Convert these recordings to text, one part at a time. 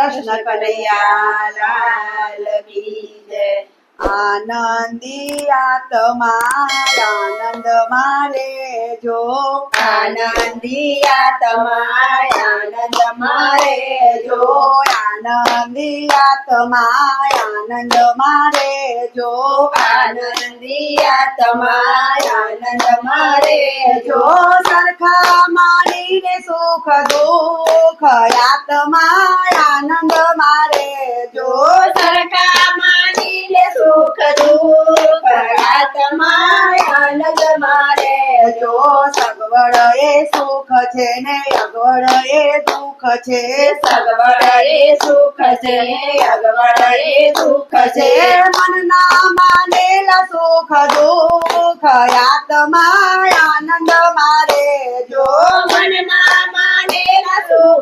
કૃષ્ણ કી જય. આનંદી આત્મા આનંદ મારે જો. આનંદ મારે જો. આનંદી આત્મા આનંદ મારે જો. આનંદ મારે જો. સુખ દુઃખ આત્મા આનંદ મારે. જો સરખા માનીને સુખ દુઃખ આત્મા આનંદ મારે. જો સગવડ એ સુખ છે ને અગવડ એ દુઃખ છે. સગવડ એ સુખ છે અગવડ એ દુઃખ છે. મનના માનેલા સુખ દુઃખ આત્મા આનંદ મારે.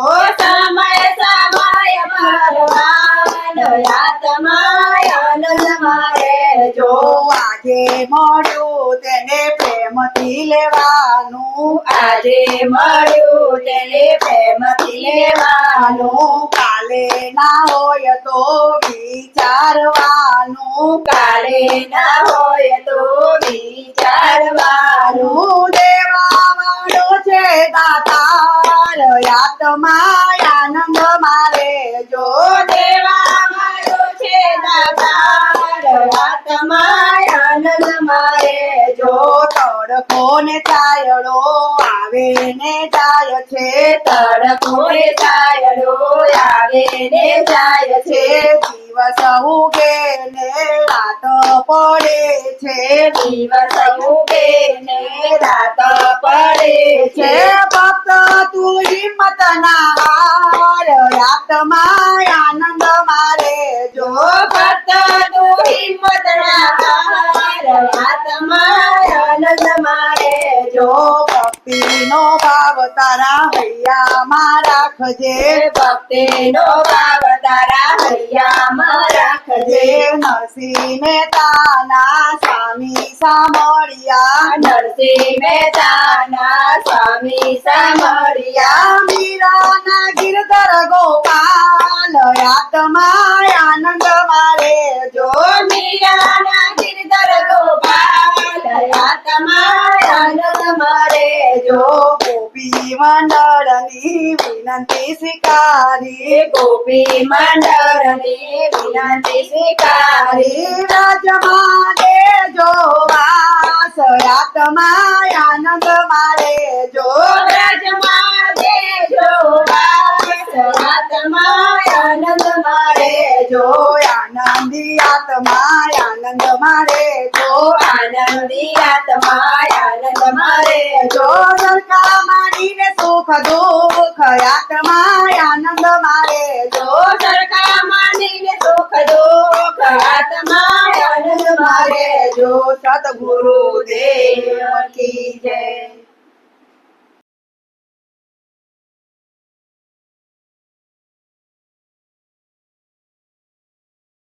જો સમય સમય ભગવાન આત્માય આનંદ મારે જો આજે મળ્યું તેને પ્રેમથી લેવાનું. આજે મળ્યું તેને પ્રેમથી લેવાનું. કાલે ના હોય તો વિચારવાનું. કાલે ના હોય તો વિચારવાનું. આનું દેવા વાળો છે દાતાર આત્મા આનંદ મારે. જો દેવા મારો છે દાતાર આત્માય આનંદ મારે. જો તડકો ને ચાયડો આવે ને જાય છે તડકો ને છાયડો આવે ને જાય છે. દિવસ ઉગે ને રાત પડે છે. દિવસ ઉગે ને રાત પડે છે. તું હિંમત ના હાર આત્મા આનંદ મારે. જો ભક્ત તું હિંમત ના હાર આત્માય આનંદ મારે. જો ભક્તિ નો ભાવ તારા હૈયામાં રાખજે. ભક્તિ નો ભાવ તારા જે નરસિંહ મહેતાના સ્વામી સામળિયા નરસિંહ મહેતાના સ્વામી સામળિયા મીરાના ગિરધર ગોપાલ આત્મા આનંદ મારે જો. મીરાના ગિરધર ગોપાલ આત્માય આનંદ મારે જો. ગોપી મંડળની વિનંતી સ્વીકારી ગોપી મંડળની વિનંતી સ્વીકારી હરી રાજમાં દેજો વાસ આત્મા આનંદ મારે જો વ્રજમાં દેજો વાસ આત્માય આનંદ મારે જો આનંદી આત્મા આનંદ મારે જો આનંદી આત્માય આનંદ મારે જો સુખ દુઃખ આત્મા આનંદ મારે જો સરખા માનીને સુખ દુઃખ આત્મા આનંદ મારે જો સદગુરુ દેવ કી જય.